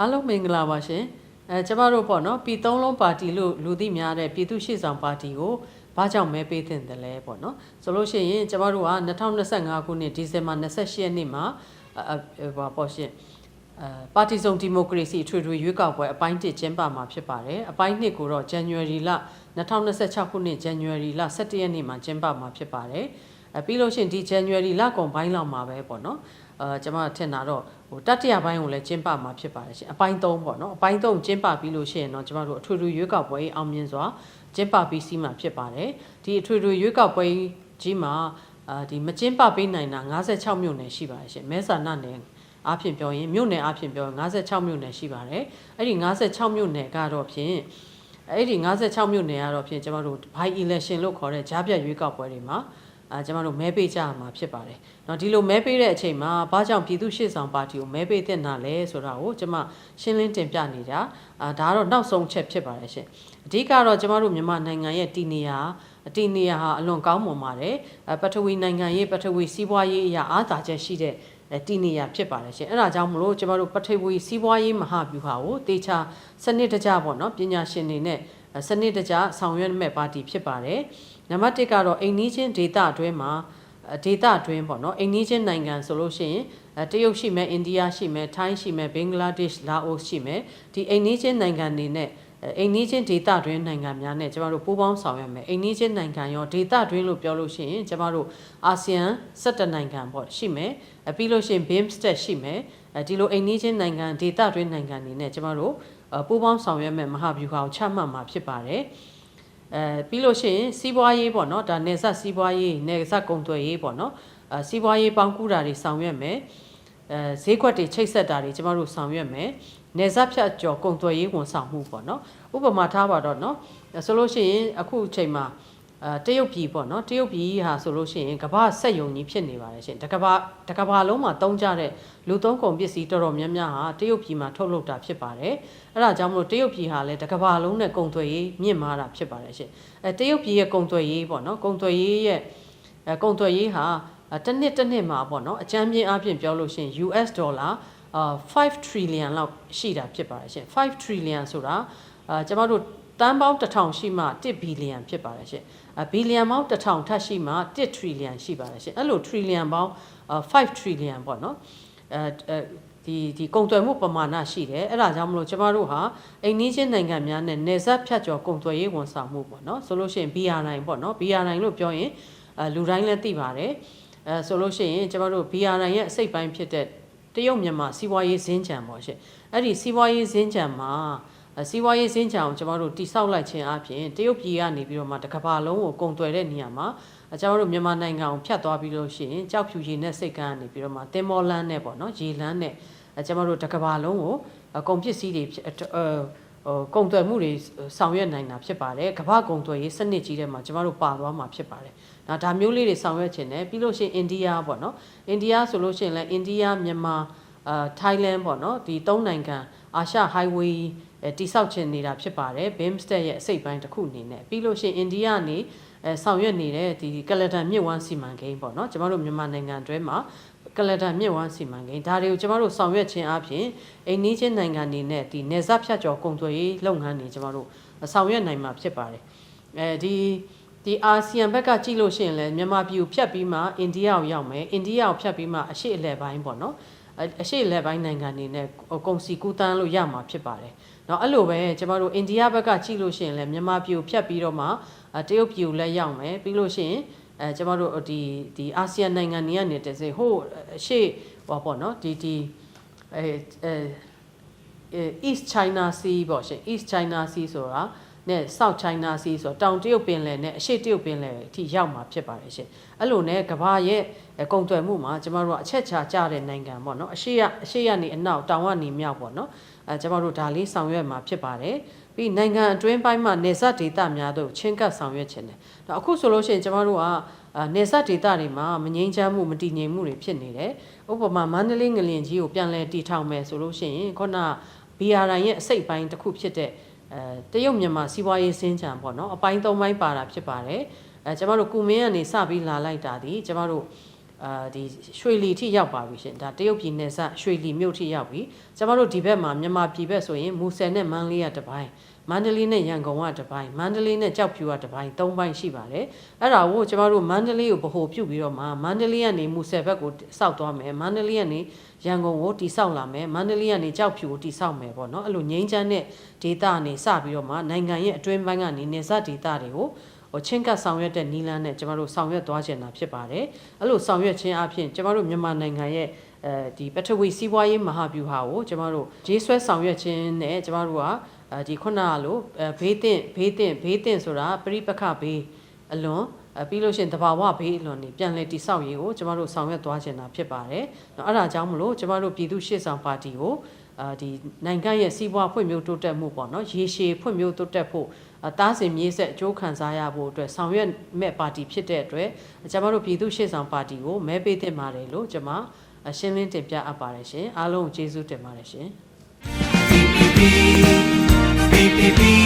အားလုံးမင်္ဂလာပါရှင်အဲကျမတို့ပေါ့နော်ပြည်သုံးလုံးပါတီလို့လူသိများတဲ့ပြည်သူ့ရှေ့ဆောင်ပါတီကိုဘာကြောင့်မဲပေးသင့်တယ်လဲပေါ့နော်ဆိုလို့ရှိရင်ကျမတို့က2025ခုနှစ်ဒီဇင်ဘာ28ရက်နေ့မှာအဲဘာပေါ့ရှင်အဲပါတီစုံဒီမိုကရေစီအထွေထွေရွေးကောက်ပွဲအပိုင်း1ကျင်းပမှာဖြစ်ပါတယ်အပိုင်း2ကိုတော့ January လ2026ခုနှစ် January လ17ရက်နေ့မှာကျင်းပမှာဖြစ်ပါတယ်အဲပြီးလို့ရှိရင်ဒီ January လကုန်ပိုင်းလောက်မှာပဲပေါ့နော် အာကျွန်မထင်တာတော့ဟိုတတိယပိုင်းကိုလည်းကျင်းပမှာဖြစ်ပါတယ်ရှင်အပိုင်း3ပေါ့နော်အပိုင်း3ကျင်းပပြီးလို့ရှိရင်တော့ကျွန်တော်တို့အထွေထွေရွေးကောက်ပွဲအောင်မြင်စွာကျင်းပပြီးစီးမှာဖြစ်ပါတယ်ဒီအထွေထွေရွေးကောက်ပွဲကြီးမှာအာဒီမကျင်းပပေးနိုင်တာ56မြို့နယ်ရှိပါတယ်ရှင်မဲဆန္ဒနယ်အားဖြင့်ပြောရင်မြို့နယ်အားဖြင့်ပြောရင်56မြို့နယ်ရှိပါတယ်အဲ့ဒီ56မြို့နယ်ကတော့ဖြင့်အဲ့ဒီ56မြို့နယ်ကတော့ဖြင့်ကျွန်တော်တို့ by election လို့ခေါ်တဲ့ကြားပြတ်ရွေးကောက်ပွဲတွေမှာ အာကျွန်တော်တို့မဲပေးကြရမှာဖြစ်ပါတယ်။နော်ဒီလိုမဲပေးတဲ့အချိန်မှာဘာကြောင့်ပြည်သူ့ရှေ့ဆောင်ပါတီကိုမဲပေးတဲ့နာလဲဆိုတာကိုကျွန်မရှင်းလင်းတင်ပြနေတာအာဒါကတော့နောက်ဆုံးချက်ဖြစ်ပါတယ်ရှင်။အဓိကတော့ကျွန်တော်တို့မြန်မာနိုင်ငံရဲ့တည်နေရာအတည်နေရာဟာအလွန်ကောင်းမွန်ပါတယ်။အပထဝီနိုင်ငံရေးပထဝီစီးပွားရေးအရာအားသာချက်ရှိတဲ့အဲတည်နေရဖြစ်ပါတယ်ရှင်အဲ့ဒါကြောင့်မလို့ကျမတို့ပထဝီစီးပွားရေးမဟာဗျူဟာကိုတေချာစနစ်တကျပေါ့နော်ပညာရှင်တွေနဲ့စနစ်တကျဆောင်ရွက်မဲ့ပါတီဖြစ်ပါတယ် နံပါတ်1ကတော့အိမ်နီးချင်းဒေသအတွင်းမှာဒေသအတွင်းပေါ့နော်အိမ်နီးချင်းနိုင်ငံဆိုလို့ရှိရင်တရုတ်ရှိမယ်အိန္ဒိယရှိမယ်ထိုင်းရှိမယ်ဘင်္ဂလားဒေ့ရှ်လာအိုရှိမယ်ဒီအိမ်နီးချင်းနိုင်ငံတွေနဲ့အိမ်နီးချင်းဒေသတွင်းနိုင်ငံများနဲ့ကျမတို့ပူးပေါင်းဆောင်ရွက်မယ်အိမ်နီးချင်းနိုင်ငံရောဒေသတွင်းလို့ပြောလို့ရှိရင်ကျမတို့အာဆီယံ17နိုင်ငံပေါ့ရှိမယ်ပြီးလို့ရှိရင် BIMSTEC ရှိမယ်ဒီလိုအိမ်နီးချင်းနိုင်ငံဒေသတွင်းနိုင်ငံတွေနဲ့ကျမတို့ပူးပေါင်းဆောင်ရွက်မယ်မဟာဗျူဟာကိုချမှတ်မှာဖြစ်ပါတယ် အဲပြီးလို့ရှိရင်စီးပွားရေးပေါ့နော်ဒါနေဆက်စီးပွားရေးနေဆက်ကုန်သွယ်ရေးပေါ့နော်အဲစီးပွားရေးပေါင်းကူးတာတွေဆောင်ရွက်မယ်အဲဈေးကွက်တွေချိတ်ဆက်တာတွေကျမတို့ဆောင်ရွက်မယ်နေဆက်ဖြတ်ကျော်ကုန်သွယ်ရေးဝန်ဆောင်မှုပေါ့နော်ဥပမာထားပါတော့နော်ဆိုလို့ရှိရင်အခုအချိန်မှာ အဲတရုတ်ပြည်ပေါ့နော်တရုတ်ပြည်ဟာဆိုလို့ရှိရင်ကမ္ဘာဆက်ယုံကြီးဖြစ်နေပါတယ်ရှင်တကဘာတကဘာလုံးမှာတုံးကြတဲ့လူသုံးကုန်ပစ္စည်းတော်တော်များများဟာတရုတ်ပြည်မှာထုတ်လုပ်တာဖြစ်ပါတယ်အဲ့ဒါကြောင့်မလို့တရုတ်ပြည်ဟာလည်းတကဘာလုံးနဲ့ကုန်သွယ်ရေးမြင့်မားတာဖြစ်ပါတယ်ရှင်အဲတရုတ်ပြည်ရဲ့ကုန်သွယ်ရေးပေါ့နော်ကုန်သွယ်ရေးရဲ့အဲကုန်သွယ်ရေးဟာတစ်နှစ်တစ်နှစ်မှာပေါ့နော်အကြမ်းပြင်းအပြင်ပြောလို့ရှိရင် US ဒေါ်လာအာ5 trillion လောက်ရှိတာဖြစ်ပါတယ်ရှင်5 trillion ဆိုတာအာကျမတို့တ န်းပေါင်း1000ရှိမှ1ဘီလီယံဖြစ်ပါတယ်ရှင်ဘီလီယံပေါင်း1000ထပ်ရှိမှ1 trillion ရှိပါတယ်ရှင်အဲ့လို trillion ပေါင်း5 trillion ပေါ့နော်အဲဒီဒီကုန်သွယ်မှုပမာဏရှိတယ်အဲ့ဒါကြောင့်မလို့ကျမတို့ဟာအိမ်နီးချင်းနိုင်ငံများနဲ့နေဆက်ဖြတ်ကျော်ကုန်သွယ်ရေးဝန်ဆောင်မှုပေါ့နော်ဆိုလို့ရှိရင် BR9 ပေါ့နော် BR9 လို့ပြောရင်အဲလူတိုင်းလည်းသိပါတယ်အဲဆိုလို့ရှိရင်ကျမတို့ BR9 ရဲ့အစိတ်ပိုင်းဖြစ်တဲ့တရုတ်မြန်မာစီးပွားရေးဈေးကြံပေါ့ရှင်အဲ့ဒီစီးပွားရေးဈေးကြံမှာ စီးပွားရေးစင်းချောင်ကျွန်တော်တို့တိဆောက်လိုက်ခြင်းအပြင်တရုတ်ပြည်ကနေပြီးတော့မှတစ်ကမ္ဘာလုံးကိုကုန်သွယ်တဲ့နေရာမှာကျွန်တော်တို့မြန်မာနိုင်ငံကိုဖြတ်သွားပြီးလို့ရှိရင်ကြောက်ဖြူရည်နဲ့စိတ်ကန်းကနေပြီးတော့မှတင်မောလန်းနဲ့ပေါ့နော်ရေလန်းနဲ့ကျွန်တော်တို့တစ်ကမ္ဘာလုံးကိုကုန်ပစ္စည်းတွေဟိုကုန်သွယ်မှုတွေဆောင်ရွက်နိုင်တာဖြစ်ပါတယ်ကမ္ဘာကုန်သွယ်ရေးစနစ်ကြီးထဲမှာကျွန်တော်တို့ပါသွားမှာဖြစ်ပါတယ်ဒါဒါမျိုးလေးတွေဆောင်ရွက်ခြင်းနဲ့ပြီးလို့ရှိရင်အိန္ဒိယပေါ့နော်အိန္ဒိယဆိုလို့ရှိရင်လည်းအိန္ဒိယမြန်မာအာထိုင်းလန်ပေါ့နော်ဒီသုံးနိုင်ငံအာရှ highway တိဆောက်ခြင်းနေတာဖြစ်ပါတယ် BIMSTEC ရဲ့အစိတ်ပိုင်းတစ်ခုအနေနဲ့ပြီးလို့ရှိရင်အိန္ဒိယနေအဲဆောင်ရွက်နေတဲ့ဒီကလတန်မြစ်ဝမ်းစီမံကိန်းပေါ့နော်ကျမတို့မြန်မာနိုင်ငံအတွင်းမှာကလတန်မြစ်ဝမ်းစီမံကိန်းဒါတွေကိုကျမတို့ဆောင်ရွက်ခြင်းအပြင်အိန္ဒိချင်းနိုင်ငံတွေနဲ့ဒီနေဇဖြတ်ကျော်ကုန်သွယ်ရေးလုပ်ငန်းတွေကျမတို့ဆောင်ရွက်နိုင်မှာဖြစ်ပါတယ်အဲဒီဒီအာဆီယံဘက်ကကြည့်လို့ရှိရင်လည်းမြန်မာပြည်ကိုဖြတ်ပြီးမှအိန္ဒိယကိုရောက်မယ်အိန္ဒိယကိုဖြတ်ပြီးမှအရှေ့အလယ်ပိုင်းပေါ့နော် အရှိလက်ပိုင်းနိုင်ငံတွေနဲ့ကုန်စီကူးတန်းလို့ရမှာဖြစ်ပါတယ်။နော်အဲ့လိုပဲကျမတို့အိန္ဒိယဘက်ကကြည့်လို့ရှိရင်လည်းမြန်မာပြည်ကိုဖြတ်ပြီးတော့မှတရုတ်ပြည်ကိုလည်းရောက်မယ်ပြီးလို့ရှိရင်အဲကျမတို့ဒီဒီအာဆီယံနိုင်ငံတွေကနေတစေဟိုအရှိဟောပေါ့နော်ဒီဒီအဲအဲ East China Sea ပေါ့ရှင် East China Sea ဆိုတာ နဲ့ South China Sea ဆိုတောင်တရုတ်ပင်လယ်နဲ့အရှေ့တရုတ်ပင်လယ်အထိရောက်မှာဖြစ်ပါတယ်ရှင်အဲ့လိုနဲ့ကမ္ဘာရဲ့ကုန်သွယ်မှုမှာကျမတို့ကအချက်ချာကြတဲ့နိုင်ငံပေါ့နော်အရှေ့ကအရှေ့ကနေအနောက်တောင်ကနေမြောက်ပေါ့နော်အဲကျမတို့ဒါလေးဆောင်ရွက်မှာဖြစ်ပါတယ်ပြီးနိုင်ငံအတွင်းပိုင်းမှာနေဆက်ဒေသများတို့ချင်းကပ်ဆောင်ရွက်ခြင်းတယ်။အခုဆိုလို့ရှိရင်ကျမတို့ကနေဆက်ဒေသတွေမှာမငြိမ်းချမ်းမှုမတည်ငြိမ်မှုတွေဖြစ်နေတယ်။ဥပမာမန္တလေးငလင်ကြီးကိုပြန်လဲတည်ထောင်မယ်ဆိုလို့ရှိရင်ခုန BRI ရဲ့အစိတ်ပိုင်းတစ်ခုဖြစ်တဲ့ အဲတရုတ်မြန်မာစီးပွားရေးစင်းချံပေါ့နော်အပိုင်း၃ပိုင်းပါတာဖြစ်ပါတယ်အဲကျမတို့ကုမင်းကနေစပြီးလာလိုက်တာဒီကျမတို့ အာဒီရွှေလီထိရောက်ပါပြီရှင်ဒါတရုတ်ပြည်နယ်စပ်ရွှေလီမြို့ထိရောက်ပြီကျမတို့ဒီဘက်မှာမြန်မာပြည်ဘက်ဆိုရင်မူဆယ်နဲ့မန္တလေးကတစ်ပိုင်းမန္တလေးနဲ့ရန်ကုန်ကတစ်ပိုင်းမန္တလေးနဲ့ကြောက်ဖြူကတစ်ပိုင်းသုံးပိုင်းရှိပါတယ်အဲ့ဒါကိုကျမတို့မန္တလေးကိုဗဟိုပြုပြီးတော့မှမန္တလေးကနေမူဆယ်ဘက်ကိုစောက်သွားမယ်မန္တလေးကနေရန်ကုန်ကိုတိစောက်လာမယ်မန္တလေးကနေကြောက်ဖြူကိုတိစောက်မယ်ပေါ့နော်အဲ့လိုငိမ့်ချမ်းတဲ့ဒေတာကနေစပြီးတော့မှနိုင်ငံရဲ့အတွင်းပိုင်းကနေနေစဒေတာတွေကိုဟို ချင်းကပ်ဆောင်ရွက်တဲ့နီလန်းနဲ့ကျမတို့ဆောင်ရွက်သွားချင်တာဖြစ်ပါတယ်အဲ့လိုဆောင်ရွက်ခြင်းအပြင်ကျမတို့မြန်မာနိုင်ငံရဲ့အဲဒီပထဝီစီးပွားရေးမဟာဗျူဟာကိုကျမတို့ဂျေးဆွဲဆောင်ရွက်ခြင်းနဲ့ကျမတို့ကအဲဒီခုနကလိုအဲဘေးတင်ဘေးတင်ဘေးတင်ဆိုတာပရိပခဘေးအလွန်အဲပြီးလို့ရှိရင်တဘာဝဘေးအလွန်နေပြန်လည်တိဆောက်ရေးကိုကျမတို့ဆောင်ရွက်သွားချင်တာဖြစ်ပါတယ်။အဲ့ဒါကြောင့်မလို့ကျမတို့ပြည်သူ့ရှေ့ဆောင်ပါတီကို အာဒီနိုင်ငံရဲ့စီးပွားဖွံ့ဖြိုးတိုးတက်မှုပေါ့နော်ရေရှည်ဖွံ့ဖြိုးတိုးတက်ဖို့တားဆင်မြေးဆက်အကျိုးခံစားရဖို့အတွက်ဆောင်ရွက်မဲ့ပါတီဖြစ်တဲ့အတွက်ကျွန်မတို့ပြည်သူ့ရှေ့ဆောင်ပါတီကိုမဲပေးသင့်ပါတယ်လို့ကျွန်မရှင်းလင်းတင်ပြအပ်ပါတယ်ရှင်အားလုံးကိုကျေးဇူးတင်ပါတယ်ရှင် PPP PPP